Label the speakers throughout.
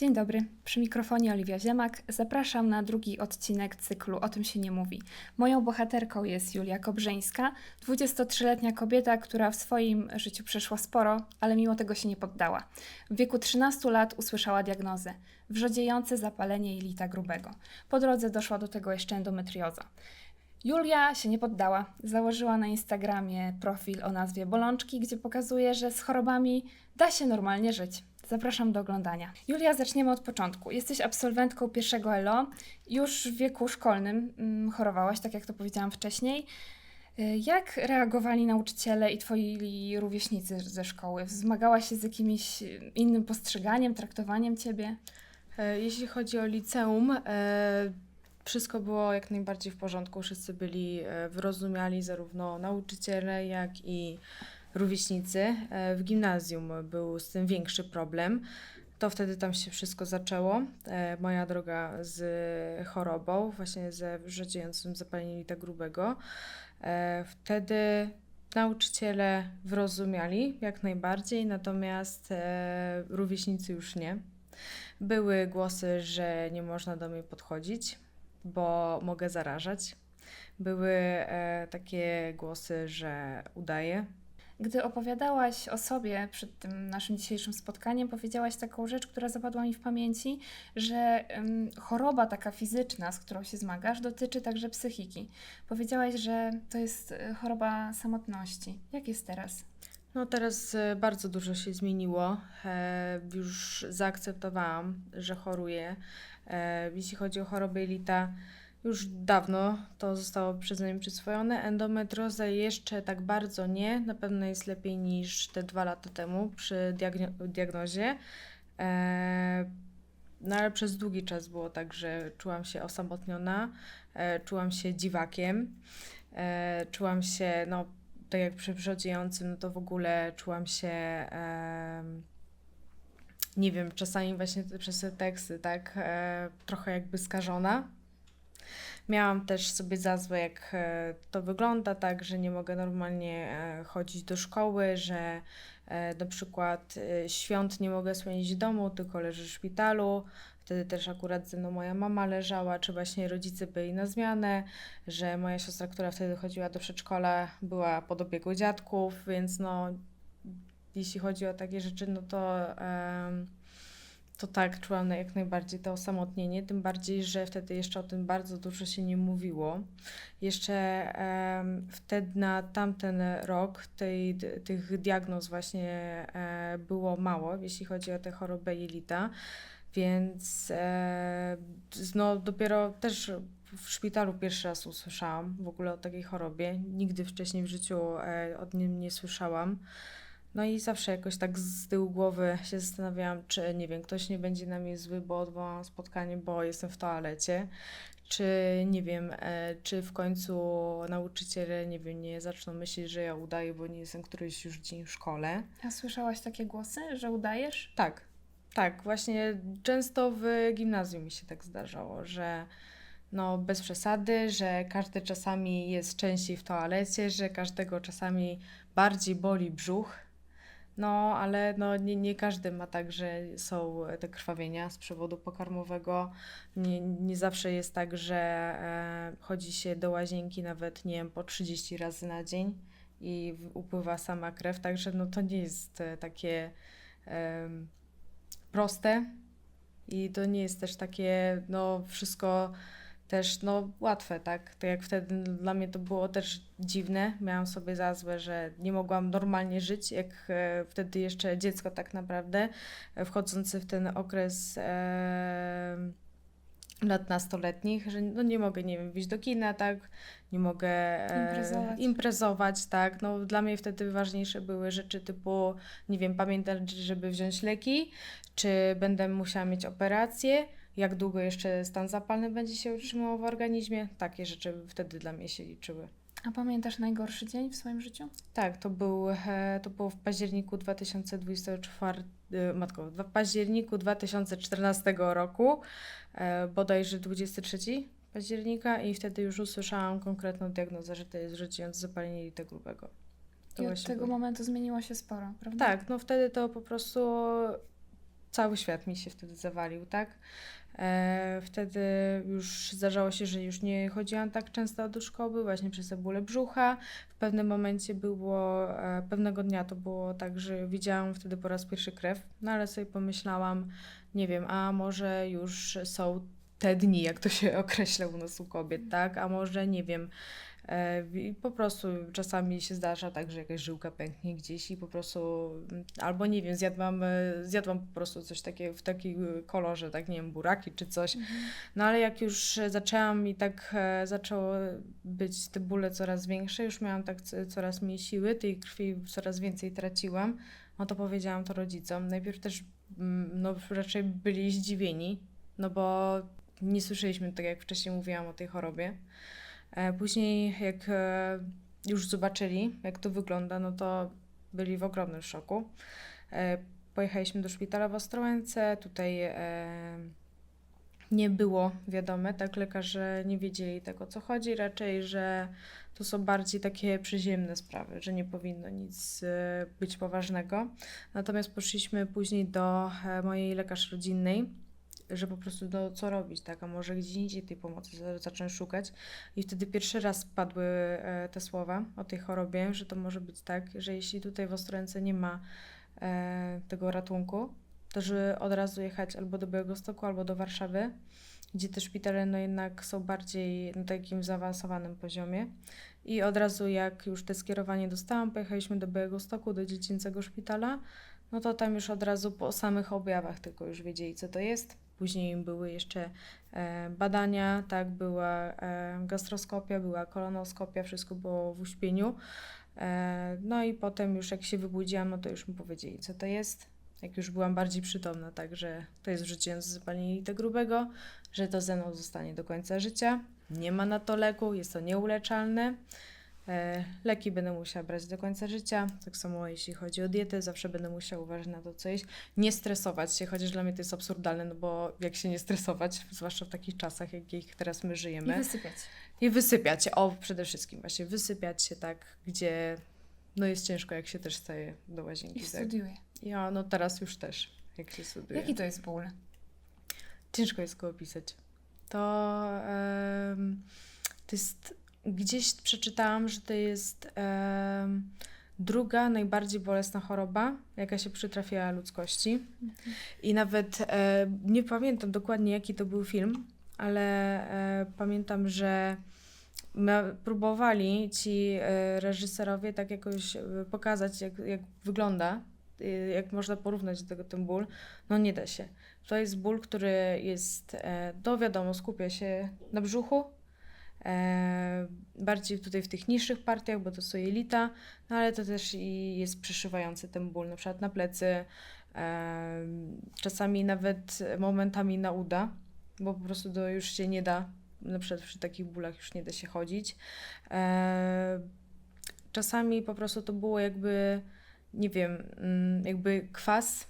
Speaker 1: Dzień dobry, przy mikrofonie Oliwia Ziemak. Zapraszam na drugi odcinek cyklu O tym się nie mówi. Moją bohaterką jest Julia Kobrzyńska, 23-letnia kobieta, która w swoim życiu przeszła sporo, ale mimo tego się nie poddała. W wieku 13 lat usłyszała diagnozę wrzodziejące zapalenie jelita grubego. Po drodze doszła do tego jeszcze endometrioza. Julia się nie poddała. Założyła na Instagramie profil o nazwie Bolączki, gdzie pokazuje, że z chorobami da się normalnie żyć. Zapraszam do oglądania. Julia, zaczniemy od początku. Jesteś absolwentką pierwszego ELO. Już w wieku szkolnym mm, chorowałaś, tak jak to powiedziałam wcześniej. Y, Jak reagowali nauczyciele i twoi rówieśnicy ze szkoły? Zmagałaś się z jakimś y, innym postrzeganiem, traktowaniem ciebie?
Speaker 2: E, Jeśli chodzi o liceum, e, wszystko było jak najbardziej w porządku. Wszyscy byli e, wyrozumiali, zarówno nauczyciele, jak i rówieśnicy. E, W gimnazjum był z tym większy problem. To wtedy tam się wszystko zaczęło. E, Moja droga z chorobą, właśnie ze wrzodziejącym zapaleniem jelita grubego. E, Wtedy nauczyciele wyrozumiali jak najbardziej, natomiast rówieśnicy już nie. Były głosy, że nie można do mnie podchodzić, bo mogę zarażać. Były takie głosy, że udaję.
Speaker 1: Gdy opowiadałaś o sobie przed tym naszym dzisiejszym spotkaniem, powiedziałaś taką rzecz, która zapadła mi w pamięci, że choroba taka fizyczna, z którą się zmagasz, dotyczy także psychiki. Powiedziałaś, że to jest e, choroba samotności. Jak jest teraz?
Speaker 2: No teraz e, bardzo dużo się zmieniło. E, już zaakceptowałam, że choruję. Jeśli chodzi o chorobę jelita, już dawno to zostało przeze mnie przyswojone. Endometrioza jeszcze tak bardzo nie. Na pewno jest lepiej niż te dwa lata temu przy diagno- diagnozie. E, no ale przez długi czas było tak, że czułam się osamotniona, e, czułam się dziwakiem, e, czułam się, no tak jak przy no to w ogóle czułam się, nie wiem, czasami właśnie przez te teksty, tak, e, trochę jakby skażona. Miałam też sobie za złe, jak e, to wygląda, tak, że nie mogę normalnie e, chodzić do szkoły, że e, na przykład świąt nie mogę spędzić w domu, tylko leżę w szpitalu. Wtedy też akurat ze mną moja mama leżała, czy właśnie rodzice byli na zmianę, że moja siostra, która wtedy chodziła do przedszkola, była pod opieką dziadków, więc no, jeśli chodzi o takie rzeczy, no to, to tak, czułam jak najbardziej to osamotnienie, tym bardziej, że wtedy jeszcze o tym bardzo dużo się nie mówiło. Jeszcze em, wtedy na tamten rok tej, tych diagnoz właśnie e, było mało, jeśli chodzi o tę chorobę jelita. Więc e, no, dopiero też w szpitalu pierwszy raz usłyszałam w ogóle o takiej chorobie. Nigdy wcześniej w życiu e, o nim nie słyszałam. No i zawsze jakoś tak z tyłu głowy się zastanawiałam, czy nie wiem, ktoś nie będzie na mnie zły, bo odwołałam spotkanie, bo jestem w toalecie. Czy nie wiem, e, czy w końcu nauczyciele, nie wiem, nie zaczną myśleć, że ja udaję, bo nie jestem któryś już dzień w szkole.
Speaker 1: A słyszałaś takie głosy, że udajesz?
Speaker 2: Tak, tak, właśnie często w gimnazjum mi się tak zdarzało, że no bez przesady, że każdy czasami jest częściej w toalecie, że każdego czasami bardziej boli brzuch. No, ale no, nie, nie każdy ma tak, że są te krwawienia z przewodu pokarmowego. Nie, nie zawsze jest tak, że e, chodzi się do łazienki nawet, nie wiem, po 30 razy na dzień i upływa sama krew, także no to nie jest e, takie em, proste i to nie jest też takie, no wszystko też, no łatwe, tak? Tak jak wtedy no, dla mnie to było też dziwne. Miałam sobie za złe, że nie mogłam normalnie żyć, jak e, wtedy jeszcze dziecko tak naprawdę, e, wchodzący w ten okres e, lat nastoletnich, że no nie mogę, nie wiem, wyjść do kina, tak? Nie mogę e,
Speaker 1: Imprezować.
Speaker 2: imprezować, tak? No dla mnie wtedy ważniejsze były rzeczy typu, nie wiem, pamiętać, żeby wziąć leki, czy będę musiała mieć operację, jak długo jeszcze stan zapalny będzie się utrzymywał w organizmie. Takie rzeczy wtedy dla mnie się liczyły.
Speaker 1: A pamiętasz najgorszy dzień w swoim życiu?
Speaker 2: Tak, to, był, e, to było w październiku 2024, e, matko, w październiku 2014 roku, e, bodajże 23 października i wtedy już usłyszałam konkretną diagnozę, że to jest rzucające zapalenie jelita grubego. To
Speaker 1: I od tego momentu zmieniło się sporo, prawda?
Speaker 2: Tak, no wtedy to po prostu cały świat mi się wtedy zawalił, tak? E, wtedy już zdarzało się, że już nie chodziłam tak często do szkoły, właśnie przez te bóle brzucha. W pewnym momencie było, e, pewnego dnia to było tak, że widziałam wtedy po raz pierwszy krew, no ale sobie pomyślałam, nie wiem, a może już są te dni, jak to się określa u nas u kobiet, tak? A może, nie wiem, i po prostu czasami się zdarza tak, że jakaś żyłka pęknie gdzieś i po prostu, mm, albo nie wiem, zjadłam, e, zjadłam po prostu coś takiego w takim kolorze, tak, nie wiem, buraki czy coś. No ale jak już zaczęłam i tak e, zaczęło być te bóle coraz większe, już miałam tak coraz mniej siły, tej krwi coraz więcej traciłam, no to powiedziałam to rodzicom. Najpierw też, mm, no raczej byli zdziwieni, no bo nie słyszeliśmy, tak jak wcześniej mówiłam o tej chorobie. E, Później, jak e, już zobaczyli, jak to wygląda, no to byli w ogromnym szoku. E, Pojechaliśmy do szpitala w Ostrołęce. Tutaj nie było wiadome, tak lekarze nie wiedzieli tego, co chodzi, raczej, że to są bardziej takie przyziemne sprawy, że nie powinno nic być poważnego. Natomiast poszliśmy później do mojej lekarz rodzinnej, że po prostu no, co robić, tak, a może gdzie indziej tej pomocy za- zacząć szukać. I wtedy pierwszy raz padły e, te słowa o tej chorobie, że to może być tak, że jeśli tutaj w Ostrołęce nie ma e, tego ratunku, to żeby od razu jechać albo do Białegostoku, albo do Warszawy, gdzie te szpitale no jednak są bardziej na takim zaawansowanym poziomie. I od razu jak już te skierowanie dostałam, pojechaliśmy do Białegostoku, do dziecięcego szpitala, no to tam już od razu po samych objawach tylko już wiedzieli, co to jest. Później były jeszcze e, badania, tak, była e, gastroskopia, była kolonoskopia, wszystko było w uśpieniu. E, no i potem już jak się wybudziłam, no to już mi powiedzieli, co to jest. Jak już byłam bardziej przytomna, także to jest wrzuciłem z zapalenia jelita grubego, że to ze mną zostanie do końca życia. Nie ma na to leku, jest to nieuleczalne. E, Leki będę musiała brać do końca życia. Tak samo jeśli chodzi o dietę, zawsze będę musiała uważać na to, co jeść. Nie stresować się, chociaż dla mnie to jest absurdalne, no bo jak się nie stresować, zwłaszcza w takich czasach, jakich teraz my
Speaker 1: I
Speaker 2: żyjemy.
Speaker 1: wysypiać.
Speaker 2: I wysypiać o przede wszystkim właśnie, wysypiać się tak, gdzie no jest ciężko, jak się też staje do
Speaker 1: I
Speaker 2: łazienki. Tak?
Speaker 1: studiuję.
Speaker 2: Ja no teraz już też, jak się studiuje.
Speaker 1: Jaki to jest ból?
Speaker 2: Ciężko jest go opisać. To, em, to jest, gdzieś przeczytałam, że to jest em, druga najbardziej bolesna choroba, jaka się przytrafiła ludzkości. I nawet e, nie pamiętam dokładnie, jaki to był film, ale e, pamiętam, że próbowali ci e, reżyserowie tak jakoś e, pokazać, jak, jak wygląda, e, jak można porównać do tego ten ból. No nie da się. To jest ból, który jest, e, no wiadomo, skupia się na brzuchu, e, bardziej tutaj w tych niższych partiach, bo to są jelita, no ale to też i jest przeszywający ten ból, na przykład na plecy, e, czasami nawet momentami na uda, bo po prostu to już się nie da, na przykład przy takich bólach już nie da się chodzić. E, czasami po prostu to było jakby, nie wiem, mm, jakby kwas,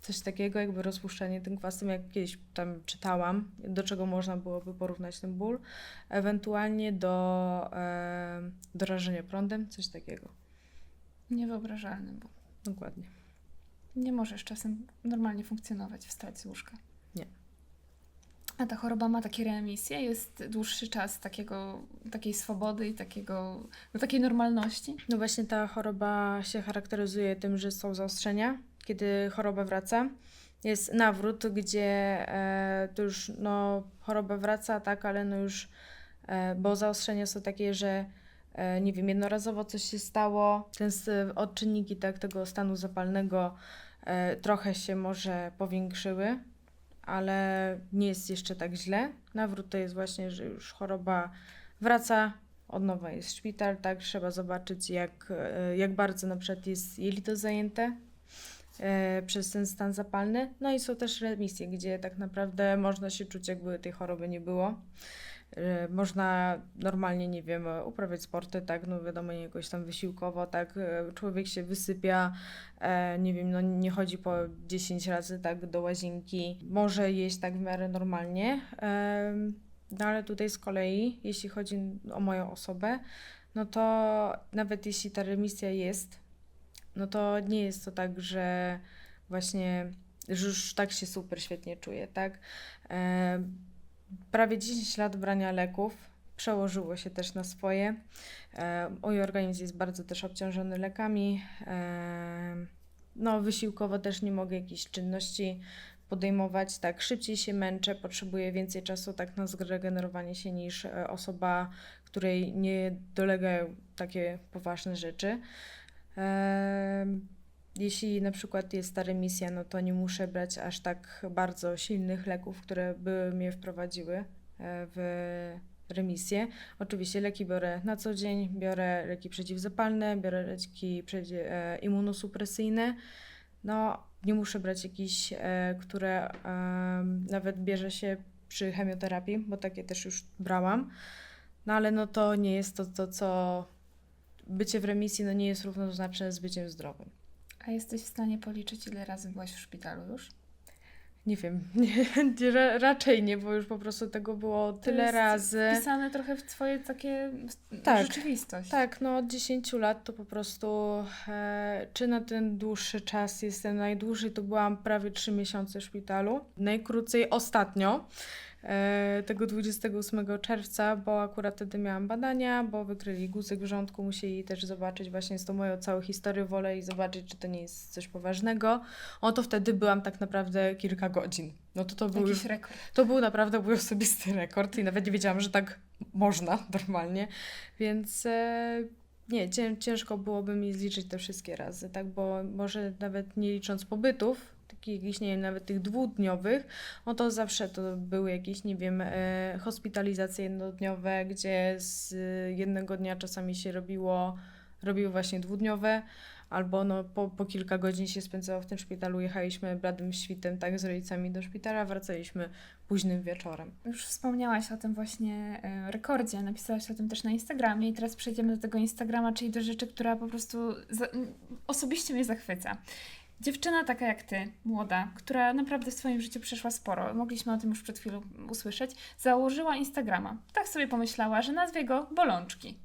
Speaker 2: coś takiego, jakby rozpuszczanie tym kwasem, jak kiedyś tam czytałam, do czego można byłoby porównać ten ból, ewentualnie do, e, do rażenia prądem, coś takiego.
Speaker 1: Niewyobrażalny ból.
Speaker 2: Dokładnie.
Speaker 1: Nie możesz czasem normalnie funkcjonować, wstać z łóżka.
Speaker 2: Nie.
Speaker 1: A ta choroba ma takie remisje? Jest dłuższy czas takiego, takiej swobody i takiego, no, takiej normalności?
Speaker 2: No właśnie ta choroba się charakteryzuje tym, że są zaostrzenia, kiedy choroba wraca. Jest nawrót, gdzie e, to już no, choroba wraca, tak, ale no już, e, bo zaostrzenia są takie, że e, nie wiem, jednorazowo coś się stało, ten odczynniki tak, tego stanu zapalnego trochę się może powiększyły, ale nie jest jeszcze tak źle. Nawrót to jest właśnie, że już choroba wraca, od nowa jest szpital, tak, trzeba zobaczyć jak, jak bardzo na przykład jest jelito zajęte przez ten stan zapalny. No i są też remisje, gdzie tak naprawdę można się czuć jakby tej choroby nie było. E, Można normalnie, nie wiem, e, uprawiać sporty, tak, no wiadomo, jakoś tam wysiłkowo, tak, e, człowiek się wysypia, e, nie wiem, no nie chodzi po 10 razy, tak, do łazienki, może jeść tak w miarę normalnie, no ale tutaj z kolei, jeśli chodzi o moją osobę, no to nawet jeśli ta remisja jest, no to nie jest to tak, że właśnie że już tak się super świetnie czuję, tak? E, prawie 10 lat brania leków przełożyło się też na swoje. E, mój organizm jest bardzo też obciążony lekami. E, no, wysiłkowo też nie mogę jakichś czynności podejmować, tak szybciej się męczę, potrzebuję więcej czasu tak na zregenerowanie się niż e, osoba, której nie dolegają takie poważne rzeczy. Jeśli na przykład jest ta remisja, no to nie muszę brać aż tak bardzo silnych leków, które by mnie wprowadziły e, w remisję. Oczywiście leki biorę na co dzień, biorę leki przeciwzapalne, biorę leki e, immunosupresyjne. No, nie muszę brać jakichś, e, które nawet bierze się przy chemioterapii, bo takie też już brałam. No ale no to nie jest to, to co bycie w remisji no nie jest równoznaczne z byciem zdrowym.
Speaker 1: A jesteś w stanie policzyć, ile razy byłaś w szpitalu już?
Speaker 2: Nie wiem, nie, nie, ra- raczej nie, bo już po prostu tego było
Speaker 1: To
Speaker 2: tyle razy.
Speaker 1: Wpisane trochę w twoje takie
Speaker 2: Tak.
Speaker 1: rzeczywistość.
Speaker 2: Tak, no od 10 lat to po prostu, e, czy na ten dłuższy czas jestem najdłużej, to byłam prawie 3 miesiące w szpitalu. Najkrócej ostatnio, tego 28 czerwca, bo akurat wtedy miałam badania, bo wykryli guzyk w żołądku, musieli też zobaczyć właśnie z tą moją całą historię, wolę i zobaczyć, czy to nie jest coś poważnego. O to wtedy byłam tak naprawdę kilka godzin. No to to był
Speaker 1: Jakiś rekord.
Speaker 2: to był naprawdę mój osobisty rekord i nawet nie wiedziałam, że tak można normalnie, więc e, nie, cię, ciężko byłoby mi zliczyć te wszystkie razy, tak, bo może nawet nie licząc pobytów, jakichś, nie wiem, nawet tych dwudniowych, no to zawsze to były jakieś, nie wiem, e, hospitalizacje jednodniowe, gdzie z jednego dnia czasami się robiło, robiły właśnie dwudniowe, albo no po, po kilka godzin się spędzało w tym szpitalu, jechaliśmy bladym świtem, tak, z rodzicami do szpitala, wracaliśmy późnym wieczorem.
Speaker 1: Już wspomniałaś o tym właśnie e, rekordzie, napisałaś o tym też na Instagramie i teraz przejdziemy do tego Instagrama, czyli do rzeczy, która po prostu za, osobiście mnie zachwyca. Dziewczyna taka jak ty, młoda, która naprawdę w swoim życiu przeszła sporo, mogliśmy o tym już przed chwilą usłyszeć, założyła Instagrama. Tak sobie pomyślała, że nazwie go Bolączki.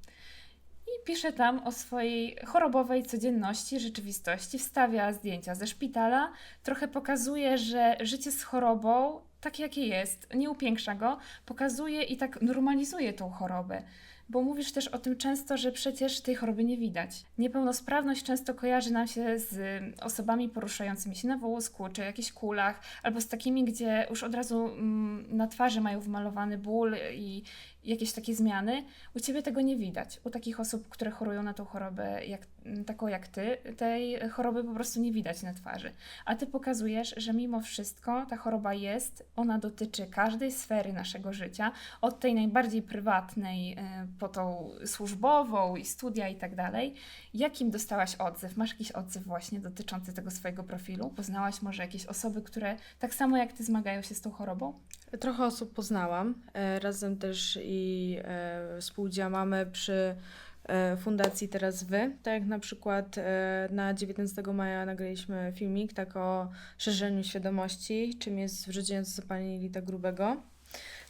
Speaker 1: I pisze tam o swojej chorobowej codzienności, rzeczywistości, wstawia zdjęcia ze szpitala, trochę pokazuje, że życie z chorobą, takie jakie jest, nie upiększa go, pokazuje i tak normalizuje tą chorobę. Bo mówisz też o tym często, że przecież tej choroby nie widać. Niepełnosprawność często kojarzy nam się z osobami poruszającymi się na wózku, czy jakichś kulach, albo z takimi, gdzie już od razu mm, na twarzy mają wmalowany ból i jakieś takie zmiany. U ciebie tego nie widać. U takich osób, które chorują na tą chorobę, jak, taką jak ty, tej choroby po prostu nie widać na twarzy. A ty pokazujesz, że mimo wszystko ta choroba jest, ona dotyczy każdej sfery naszego życia, od tej najbardziej prywatnej, e, po tą służbową i studia i tak dalej. Jakim dostałaś odzew? Masz jakiś odzew właśnie dotyczący tego swojego profilu? Poznałaś może jakieś osoby, które tak samo jak ty zmagają się z tą chorobą?
Speaker 2: Trochę osób poznałam, e, razem też i e, współdziałamy przy e, fundacji Teraz Wy. Tak jak na przykład e, na 19 maja nagraliśmy filmik tak o szerzeniu świadomości, czym jest wrzodziejące zapalenie jelita grubego.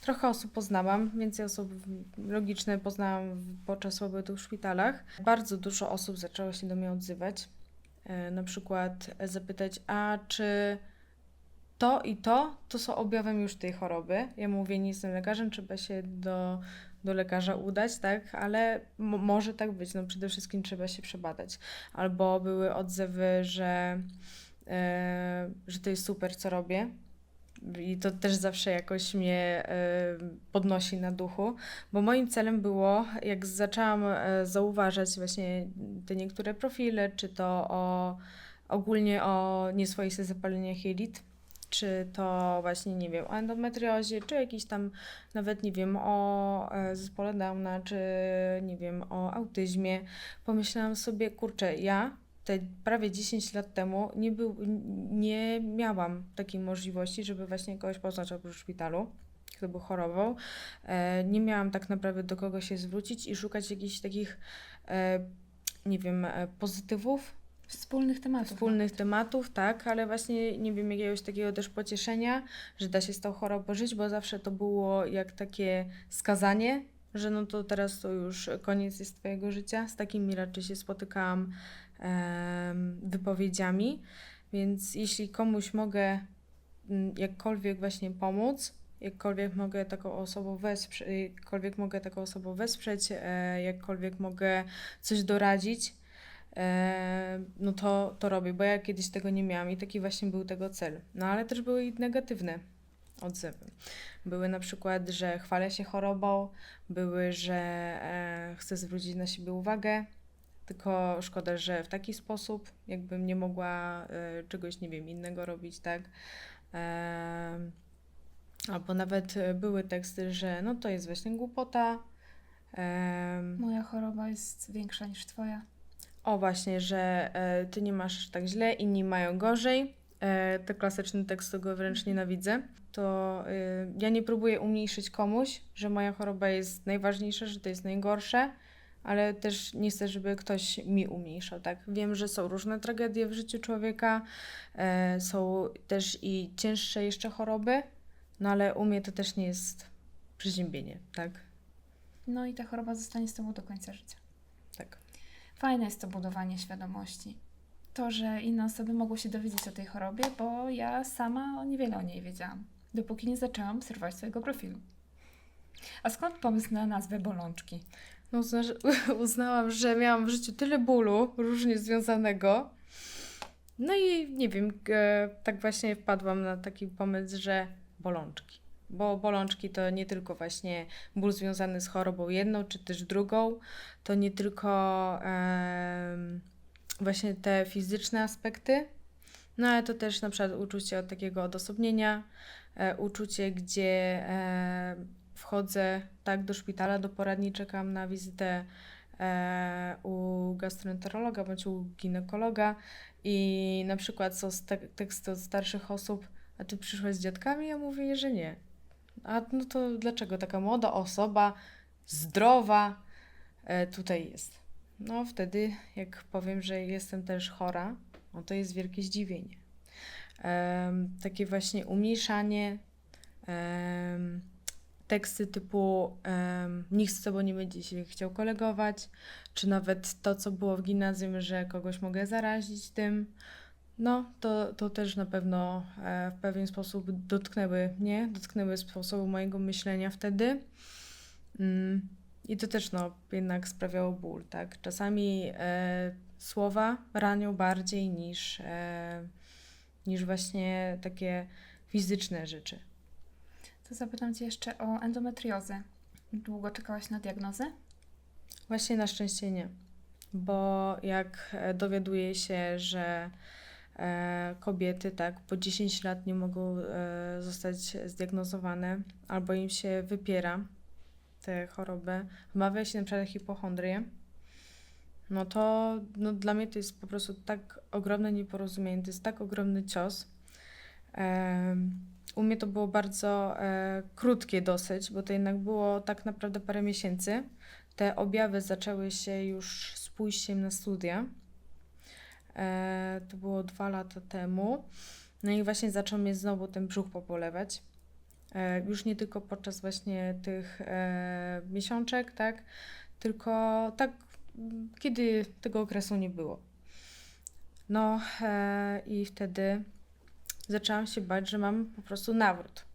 Speaker 2: Trochę osób poznałam, więcej osób logiczne poznałam podczas pobytu w szpitalach. Bardzo dużo osób zaczęło się do mnie odzywać. Na przykład zapytać, a czy to i to, to są objawem już tej choroby. Ja mówię, nie jestem lekarzem, trzeba się do, do lekarza udać, tak, ale mo- może tak być, no przede wszystkim trzeba się przebadać. Albo były odzewy, że, e, że to jest super, co robię. I to też zawsze jakoś mnie e, podnosi na duchu, bo moim celem było, jak zaczęłam e, zauważać właśnie te niektóre profile, czy to o, ogólnie o nieswoistych zapaleniach jelit, czy to właśnie, nie wiem, o endometriozie, czy jakiś tam nawet, nie wiem, o e, zespole Downa, czy nie wiem, o autyzmie. Pomyślałam sobie, kurczę, ja te prawie 10 lat temu nie, był, nie miałam takiej możliwości, żeby właśnie kogoś poznać oprócz szpitalu, kto był chorował. E, nie miałam tak naprawdę do kogo się zwrócić i szukać jakichś takich, e, nie wiem, pozytywów
Speaker 1: Wspólnych tematów.
Speaker 2: wspólnych tematów, tak, ale właśnie nie wiem, jakiegoś takiego też pocieszenia, że da się z tą chorobą żyć, bo zawsze to było jak takie skazanie, że no to teraz to już koniec jest twojego życia. Z takimi raczej się spotykałam em, wypowiedziami, Więc jeśli komuś mogę jakkolwiek właśnie pomóc, jakkolwiek mogę taką osobę wesprzeć, jakkolwiek mogę taką osobę wesprzeć, e, jakkolwiek mogę coś doradzić, e, no to, to robię, bo ja kiedyś tego nie miałam i taki właśnie był tego cel. No ale też były i negatywne odzewy. Były na przykład, że chwalę się chorobą, były, że e, chcę zwrócić na siebie uwagę, tylko szkoda, że w taki sposób, jakbym nie mogła e, czegoś, nie wiem, innego robić, tak? Albo nawet były teksty, że no to jest właśnie głupota.
Speaker 1: Moja choroba jest większa niż twoja.
Speaker 2: O właśnie, że e, ty nie masz tak źle, inni mają gorzej. E, to klasyczny tekst, tego wręcz nienawidzę. To e, ja nie próbuję umniejszyć komuś, że moja choroba jest najważniejsza, że to jest najgorsze, ale też nie chcę, żeby ktoś mi umniejszał, tak? Wiem, że są różne tragedie w życiu człowieka, e, są też i cięższe jeszcze choroby, no ale u mnie to też nie jest przeziębienie, tak?
Speaker 1: No i ta choroba zostanie z tobą do końca życia.
Speaker 2: Tak.
Speaker 1: Fajne jest to budowanie świadomości. To, że inne osoby mogły się dowiedzieć o tej chorobie, bo ja sama niewiele o niej wiedziałam, dopóki nie zaczęłam obserwować swojego profilu. A skąd pomysł na nazwę bolączki?
Speaker 2: No, uzna, uznałam, że miałam w życiu tyle bólu, różnie związanego. No i nie wiem, tak właśnie wpadłam na taki pomysł, że bolączki. Bo bolączki to nie tylko właśnie ból związany z chorobą jedną czy też drugą, to nie tylko właśnie te fizyczne aspekty, no ale to też na przykład uczucie od takiego odosobnienia, e, uczucie, gdzie e, wchodzę tak do szpitala, do poradni, czekam na wizytę e, u gastroenterologa bądź u ginekologa i na przykład są st- teksty od starszych osób, a ty przyszłaś z dziadkami? Ja mówię, że nie. A no to dlaczego taka młoda osoba, zdrowa, e, tutaj jest? No wtedy, jak powiem, że jestem też chora, no to jest wielkie zdziwienie. Em, takie właśnie umniejszanie, em, teksty typu em, nikt z tobą nie będzie się chciał kolegować, czy nawet to, co było w gimnazjum, że kogoś mogę zarazić tym. No, to, to też na pewno e, w pewien sposób dotknęły mnie, dotknęły sposobu mojego myślenia wtedy. Mm, I to też no, jednak sprawiało ból, tak? Czasami e, słowa ranią bardziej niż, e, niż właśnie takie fizyczne rzeczy.
Speaker 1: To zapytam Cię jeszcze o endometriozę. Długo czekałaś na diagnozę?
Speaker 2: Właśnie na szczęście nie, bo jak e, dowiaduję się, że kobiety tak po 10 lat nie mogą e, zostać zdiagnozowane albo im się wypiera tę chorobę, wmawia się na przykład hipochondrię, no to no, dla mnie to jest po prostu tak ogromne nieporozumienie, to jest tak ogromny cios. U mnie to było bardzo e, krótkie dosyć, bo to jednak było tak naprawdę parę miesięcy. Te objawy zaczęły się już z pójściem na studia. E, to było dwa lata temu. No i właśnie zaczął mnie znowu ten brzuch popolewać. E, już nie tylko podczas właśnie tych e, miesiączek, tak? Tylko tak, kiedy tego okresu nie było. No i wtedy zaczęłam się bać, że mam po prostu nawrót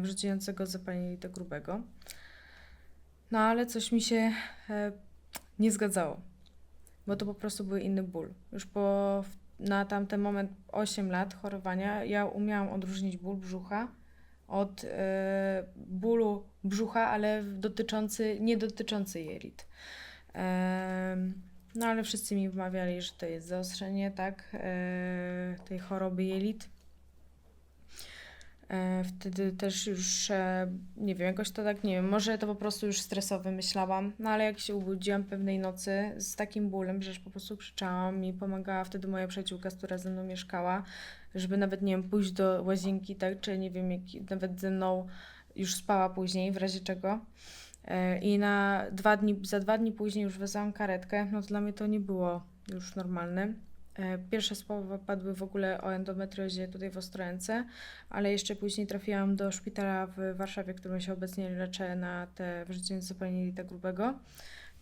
Speaker 2: wrzucającego zapalenia jelita grubego. No ale coś mi się nie zgadzało, bo to po prostu był inny ból. Już po, na tamten moment 8 lat chorowania ja umiałam odróżnić ból brzucha od e, bólu brzucha, ale dotyczący, nie dotyczący jelit. Em, no ale wszyscy mi wmawiali, że to jest zaostrzenie, tak, e, tej choroby jelit. E, Wtedy też już, e, nie wiem, jakoś to tak, nie wiem, może to po prostu już stresowo myślałam, no ale jak się obudziłam pewnej nocy z takim bólem, że po prostu krzyczałam, mi pomagała wtedy moja przyjaciółka, która ze mną mieszkała, żeby nawet, nie wiem, pójść do łazienki, tak, czy nie wiem, jak, nawet ze mną już spała później, w razie czego. E, I na dwa dni, za dwa dni później już wezwałam karetkę, no to dla mnie to nie było już normalne. E, Pierwsze słowa padły w ogóle o endometriozie tutaj w Ostrołęce, ale jeszcze później trafiłam do szpitala w Warszawie, którym się obecnie leczę na te wrzucenie zapalenia jelita grubego.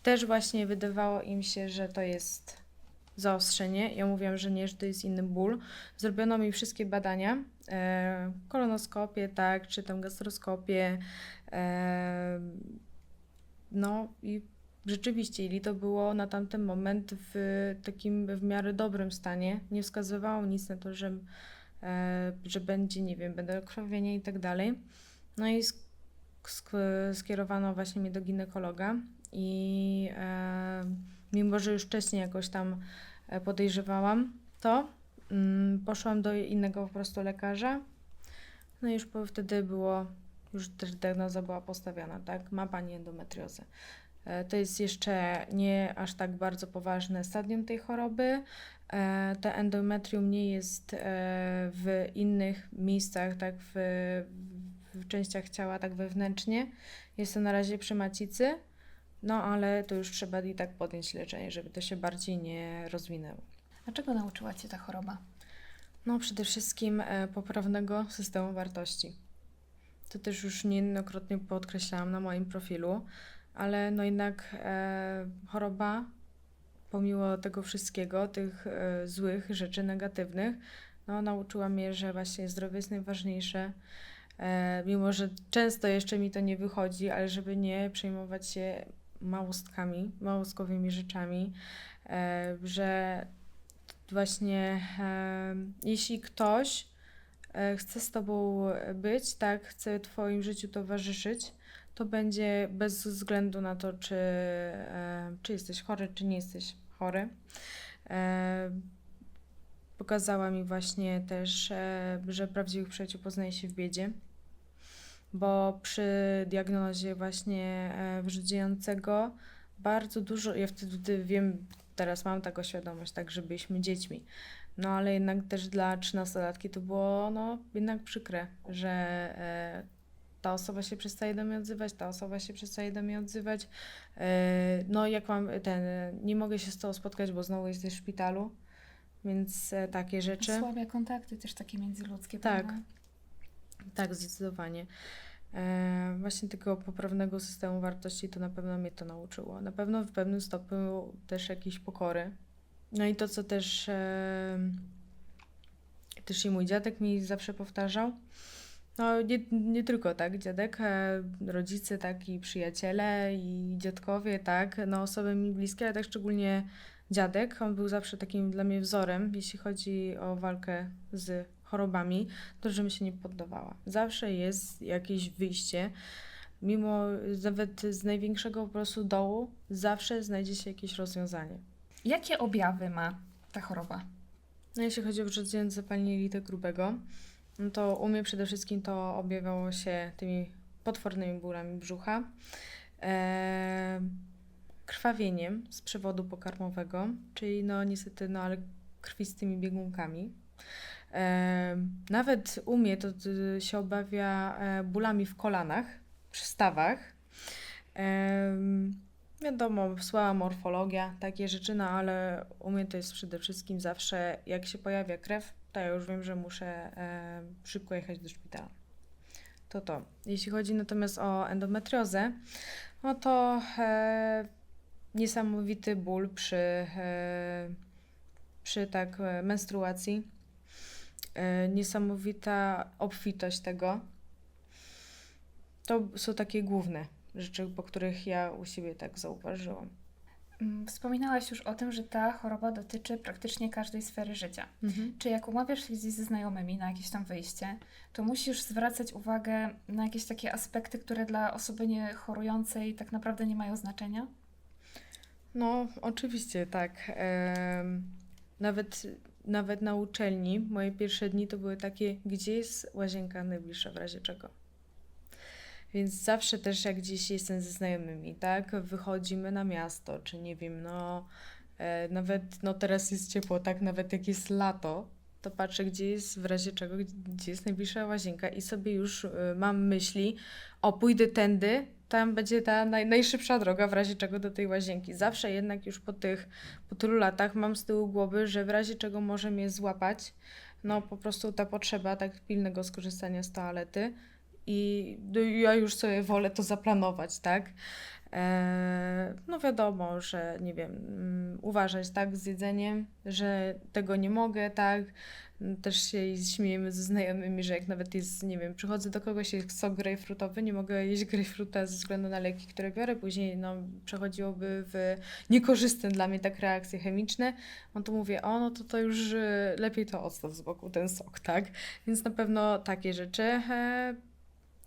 Speaker 2: Też właśnie wydawało im się, że to jest zaostrzenie. Ja mówiłam, że nie, że to jest inny ból. Zrobiono mi wszystkie badania, e, kolonoskopię, tak, czy tam gastroskopię, e, no i rzeczywiście ili to było na tamten moment w takim w miarę dobrym stanie. Nie wskazywało nic na to, że, e, że będzie, nie wiem, będę krwawienie i tak dalej. No i sk- sk- skierowano właśnie mnie do ginekologa i e, mimo, że już wcześniej jakoś tam e, podejrzewałam to, mm, poszłam do innego po prostu lekarza. No i już wtedy było, już też diagnoza była postawiona, tak? Ma pani endometriozę. E, To jest jeszcze nie aż tak bardzo poważne stadium tej choroby. E, To endometrium nie jest e, w innych miejscach, tak w, w częściach ciała, tak wewnętrznie. Jest to na razie przy macicy, no ale to już trzeba i tak podjąć leczenie, żeby to się bardziej nie rozwinęło.
Speaker 1: A czego nauczyła Cię ta choroba?
Speaker 2: No przede wszystkim poprawnego systemu wartości. To też już niejednokrotnie podkreślałam na moim profilu, ale no jednak e, choroba, pomimo tego wszystkiego, tych e, złych rzeczy negatywnych, no nauczyła mnie, że właśnie zdrowie jest najważniejsze. E, mimo, że często jeszcze mi to nie wychodzi, ale żeby nie przejmować się małostkami, małostkowymi rzeczami, e, że właśnie e, jeśli ktoś e, chce z tobą być, tak, chce twoim życiu towarzyszyć, to będzie bez względu na to, czy, e, czy jesteś chory, czy nie jesteś chory. E, pokazała mi właśnie też, e, że prawdziwych przyjaciół poznaje się w biedzie, bo przy diagnozie właśnie wyrzucającego bardzo dużo, ja wtedy wiem, teraz mam taką świadomość, tak, że byliśmy dziećmi. No ale jednak też dla trzynastolatki to było no jednak przykre, że ta osoba się przestaje do mnie odzywać, ta osoba się przestaje do mnie odzywać. E, no jak mam ten, nie mogę się z tobą spotkać, bo znowu jesteś w szpitalu, więc e, takie rzeczy.
Speaker 1: Słabia kontakty też takie międzyludzkie.
Speaker 2: Tak.
Speaker 1: prawda?
Speaker 2: Tak, zdecydowanie. E, właśnie tego poprawnego systemu wartości to na pewno mnie to nauczyło. Na pewno w pewnym stopniu też jakiejś pokory. No i to, co też, też i mój dziadek mi zawsze powtarzał. No nie, nie tylko tak, dziadek, e, rodzice, tak i przyjaciele i dziadkowie, tak, no osoby mi bliskie, ale tak szczególnie dziadek. On był zawsze takim dla mnie wzorem, jeśli chodzi o walkę z chorobami, to żebym się nie poddawała. Zawsze jest jakieś wyjście, mimo nawet z największego po prostu dołu, zawsze znajdzie się jakieś rozwiązanie.
Speaker 1: Jakie objawy ma ta choroba?
Speaker 2: No jeśli chodzi o wrzodzenie zapalenie jelita grubego, no to u mnie przede wszystkim to objawiało się tymi potwornymi bólami brzucha, e, krwawieniem z przewodu pokarmowego, czyli no niestety, no ale krwistymi biegunkami. E, nawet u mnie to y, się objawia e, bólami w kolanach, przy stawach. Em, Wiadomo, słaba morfologia, takie rzeczy, no ale u mnie to jest przede wszystkim zawsze, jak się pojawia krew, to ja już wiem, że muszę e, szybko jechać do szpitala. To to. Jeśli chodzi natomiast o endometriozę, no to e, niesamowity ból przy, e, przy tak e, menstruacji, e, niesamowita obfitość tego. To są takie główne rzeczy, po których ja u siebie tak zauważyłam.
Speaker 1: Mm, Wspominałaś już o tym, że ta choroba dotyczy praktycznie każdej sfery życia. Czy jak umawiasz się gdzieś ze znajomymi na jakieś tam wyjście, to musisz zwracać uwagę na jakieś takie aspekty, które dla osoby nie chorującej tak naprawdę nie mają znaczenia?
Speaker 2: No, oczywiście, tak. Nawet, nawet na uczelni moje pierwsze dni to były takie, gdzie jest łazienka najbliższa w razie czego. Więc zawsze też jak gdzieś jestem ze znajomymi, tak, wychodzimy na miasto, czy nie wiem, no e, nawet, no teraz jest ciepło, tak, nawet jak jest lato, to patrzę, gdzie jest w razie czego, gdzie jest najbliższa łazienka i sobie już e, mam myśli, o pójdę tędy, tam będzie ta naj, najszybsza droga w razie czego do tej łazienki. Zawsze jednak już po tych, po tylu latach mam z tyłu głowy, że w razie czego może mnie złapać, no po prostu ta potrzeba tak pilnego skorzystania z toalety i ja już sobie wolę to zaplanować, tak? E, no wiadomo, że nie wiem, mm, uważać tak z jedzeniem, że tego nie mogę, tak? Mm, Też się śmiejemy ze znajomymi, że jak nawet jest, nie wiem, przychodzę do kogoś, jest sok grejpfrutowy, nie mogę jeść grejpfruta ze względu na leki, które biorę, później no, przechodziłoby w niekorzystne dla mnie tak reakcje chemiczne, no to mówię, o, no to to już y, lepiej to odstaw z boku, ten sok, tak? Więc na pewno takie rzeczy. E,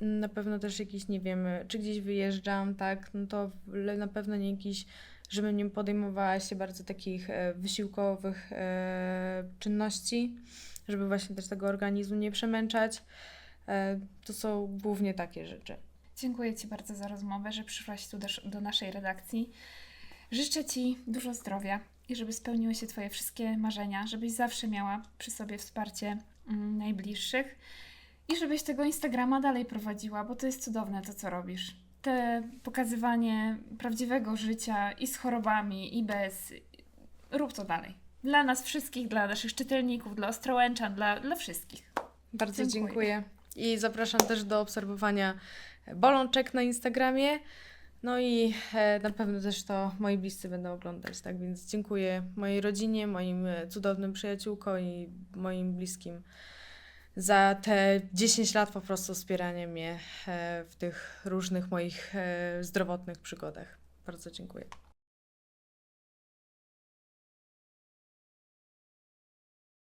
Speaker 2: na pewno też jakiś, nie wiem, czy gdzieś wyjeżdżam, tak, no to na pewno nie jakiś, żebym nie podejmowała się bardzo takich e, wysiłkowych e, czynności, żeby właśnie też tego organizmu nie przemęczać. E, to są głównie takie rzeczy.
Speaker 1: Dziękuję Ci bardzo za rozmowę, że przyszłaś tu do, do naszej redakcji. Życzę Ci dużo zdrowia i żeby spełniły się Twoje wszystkie marzenia, żebyś zawsze miała przy sobie wsparcie mm, najbliższych i żebyś tego Instagrama dalej prowadziła, bo to jest cudowne to, co robisz. Te pokazywanie prawdziwego życia i z chorobami, i bez. Rób to dalej. Dla nas wszystkich, dla naszych czytelników, dla Ostrołęczan, dla, dla wszystkich.
Speaker 2: Bardzo
Speaker 1: Dziękuję.
Speaker 2: dziękuję. I zapraszam też do obserwowania bolączek na Instagramie. No i e, na pewno też to moi bliscy będą oglądać, tak więc dziękuję mojej rodzinie, moim e, cudownym przyjaciółkom i moim bliskim za te 10 lat po prostu wspierania mnie e, w tych różnych moich e, zdrowotnych przygodach. Bardzo dziękuję.